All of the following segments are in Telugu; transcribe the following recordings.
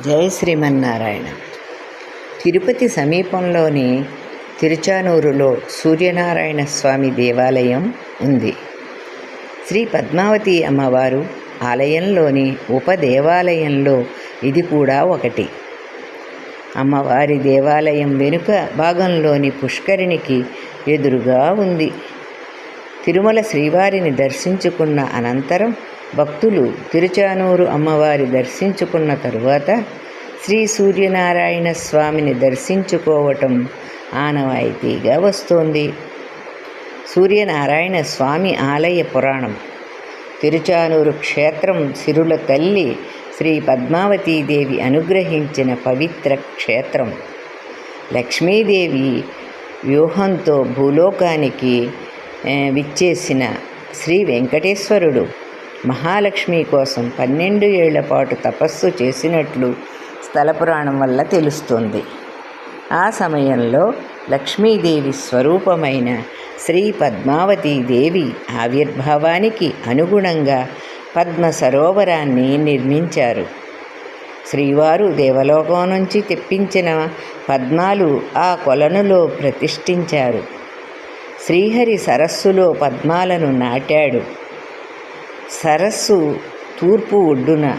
జై శ్రీమన్నారాయణ. తిరుపతి సమీపంలోని తిరుచానూరులో సూర్యనారాయణ స్వామి దేవాలయం ఉంది. శ్రీ పద్మావతి అమ్మవారు ఆలయంలోని ఉపదేవాలయంలో ఇది కూడా ఒకటి. అమ్మవారి దేవాలయం వెనుక భాగంలోని పుష్కరిణికి ఎదురుగా ఉంది. తిరుమల శ్రీవారిని దర్శించుకున్న అనంతరం భక్తులు తిరుచానూరు అమ్మవారి దర్శించుకున్న తరువాత శ్రీ సూర్యనారాయణ స్వామిని దర్శించుకోవటం ఆనవాయితీగా వస్తోంది. సూర్యనారాయణ స్వామి ఆలయ పురాణం. తిరుచానూరు క్షేత్రం సిరుల తల్లి శ్రీ పద్మావతీదేవి అనుగ్రహించిన పవిత్ర క్షేత్రం. లక్ష్మీదేవి వ్యూహంతో భూలోకానికి విచ్చేసిన శ్రీ వెంకటేశ్వరుడు. మహాలక్ష్మి కోసం పన్నెండు ఏళ్ళ పాటు తపస్సు చేసినట్లు స్థల పురాణం వల్ల తెలుస్తుంది. ఆ సమయంలో లక్ష్మీదేవి స్వరూపమైన శ్రీ పద్మావతీదేవి ఆవిర్భావానికి అనుగుణంగా పద్మ సరోవరాన్ని నిర్మించారు. శ్రీవారు దేవలోకం నుంచి తెప్పించిన పద్మాలు ఆ కొలనులో ప్రతిష్ఠించారు. శ్రీహరి సరస్సులో పద్మాలను నాటాడు. సరస్సు తూర్పు ఒడ్డున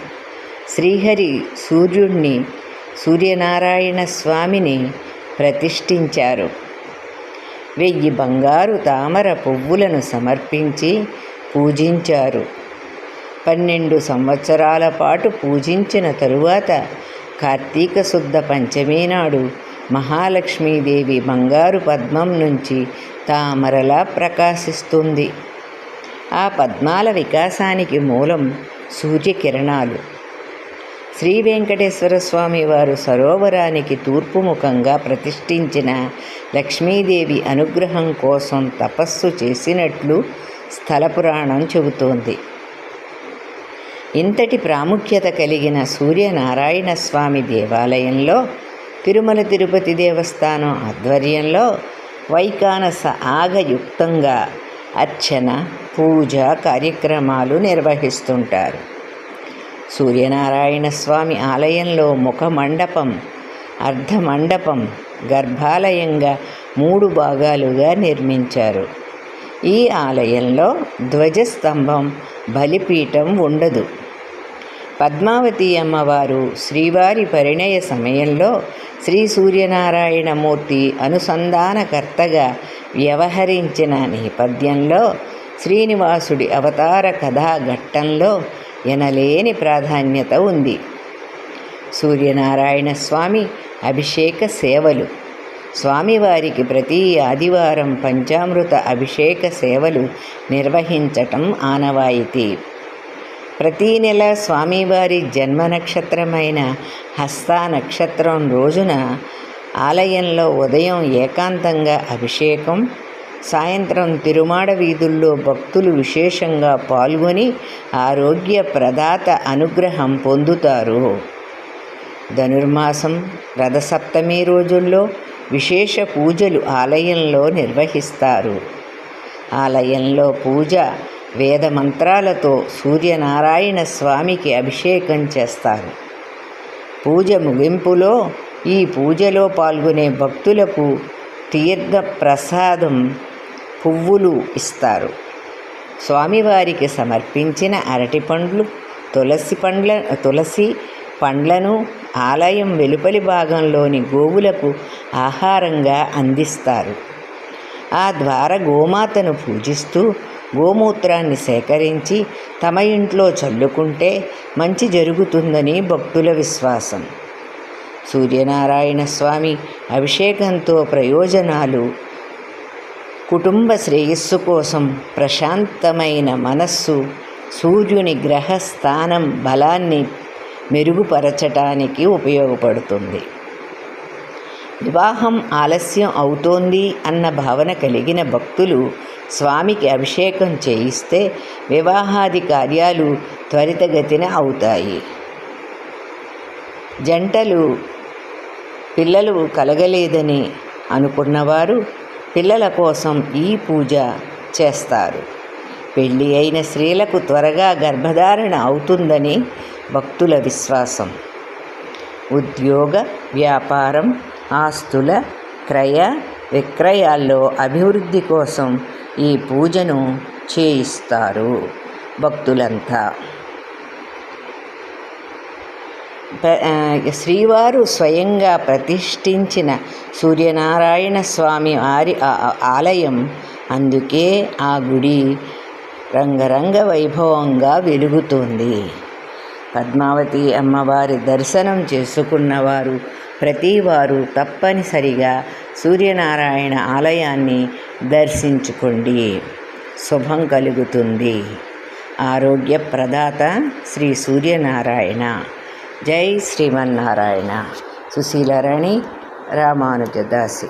శ్రీహరి సూర్యుణ్ణి సూర్యనారాయణ స్వామిని ప్రతిష్ఠించారు. వెయ్యి బంగారు తామర పువ్వులను సమర్పించి పూజించారు. పన్నెండు సంవత్సరాల పాటు పూజించిన తరువాత కార్తీక శుద్ధ పంచమి నాడు మహాలక్ష్మీదేవి బంగారు పద్మం నుంచి తామరలా ప్రకాశిస్తుంది. ఆ పద్మాల వికాసానికి మూలం సూర్యకిరణాలు. శ్రీ వెంకటేశ్వర స్వామి వారు సరోవరానికి తూర్పు ముఖంగా ప్రతిష్ఠించిన లక్ష్మీదేవి అనుగ్రహం కోసం తపస్సు చేసినట్లు స్థల పురాణం చెబుతోంది. ఇంతటి ప్రాముఖ్యత కలిగిన సూర్యనారాయణ స్వామి దేవాలయంలో తిరుమల తిరుపతి దేవస్థానం ఆధ్వర్యంలో వైకానస ఆగయుక్తంగా అర్చన పూజ కార్యక్రమాలు నిర్వహిస్తుంటారు. సూర్యనారాయణ స్వామి ఆలయంలో ముఖ మండపం అర్ధమండపం గర్భాలయంగా మూడు భాగాలుగా నిర్మించారు. ఈ ఆలయంలో ధ్వజస్తంభం బలిపీఠం ఉండదు. పద్మావతి అమ్మవారు శ్రీవారి పరిణయ సమయంలో శ్రీ సూర్యనారాయణమూర్తి అనుసంధానకర్తగా వ్యవహరించిన నేపథ్యంలో శ్రీనివాసుడి అవతార కథా ఘట్టంలో ఎనలేని ప్రాధాన్యత ఉంది. సూర్యనారాయణ స్వామి అభిషేక సేవలు. స్వామివారికి ప్రతి ఆదివారం పంచామృత అభిషేక సేవలు నిర్వహించటం ఆనవాయితీ. ప్రతీ నెల స్వామివారి జన్మ నక్షత్రమైన హస్త నక్షత్రం రోజున ఆలయంలో ఉదయం ఏకాంతంగా అభిషేకం సాయంత్రం తిరుమాడ వీధుల్లో భక్తులు విశేషంగా పాల్గొని ఆరోగ్య ప్రదాత అనుగ్రహం పొందుతారు. ధనుర్మాసం రథసప్తమి రోజుల్లో విశేష పూజలు ఆలయంలో నిర్వహిస్తారు. ఆలయంలో పూజ వేద మంత్రాలతో సూర్యనారాయణ స్వామికి అభిషేకం చేస్తారు. పూజ ముగింపులో ఈ పూజలో పాల్గొనే భక్తులకు తీర్థ ప్రసాదం పువ్వులు ఇస్తారు. స్వామివారికి సమర్పించిన అరటి పండ్లు తులసి పండ్ల తులసి పండ్లను ఆలయం వెలుపలి భాగంలోని గోవులకు ఆహారంగా అందిస్తారు. ఆ ద్వారా గోమాతను పూజిస్తూ గోమూత్రాన్ని సేకరించి తమ ఇంట్లో చల్లుకుంటే మంచి జరుగుతుందని భక్తుల విశ్వాసం. సూర్యనారాయణ స్వామి అభిషేకంతో ప్రయోజనాలు. కుటుంబ శ్రేయస్సు కోసం ప్రశాంతమైన మనస్సు సూర్యుని గ్రహ స్థానం బలాన్ని మెరుగుపరచటానికి ఉపయోగపడుతుంది. వివాహం ఆలస్యం అవుతోంది అన్న భావన కలిగిన భక్తులు స్వామికి అభిషేకం చేయిస్తే వివాహాది కార్యాలు త్వరితగతిన అవుతాయి. జంటలు పిల్లలు కలగలేదని అనుకున్నవారు పిల్లల కోసం ఈ పూజ చేస్తారు. పెళ్ళి అయిన స్త్రీలకు త్వరగా గర్భధారణ అవుతుందని భక్తుల విశ్వాసం. ఉద్యోగ వ్యాపారం ఆస్తుల క్రయ విక్రయాల్లో అభివృద్ధి కోసం ఈ పూజను చేయిస్తారు భక్తులంతా. శ్రీవారు స్వయంగా ప్రతిష్ఠించిన సూర్యనారాయణ స్వామి వారి ఆలయం. అందుకే ఆ గుడి రంగరంగ వైభవంగా వెలుగుతుంది. పద్మావతి అమ్మవారి దర్శనం చేసుకున్నవారు ప్రతివారు తప్పనిసరిగా సూర్యనారాయణ ఆలయాన్ని దర్శించుకోండి. శుభం కలుగుతుంది. ఆరోగ్య ప్రదాత శ్రీ సూర్యనారాయణ. జై శ్రీమన్నారాయణ. సుశీలరణి రామానుజదాసి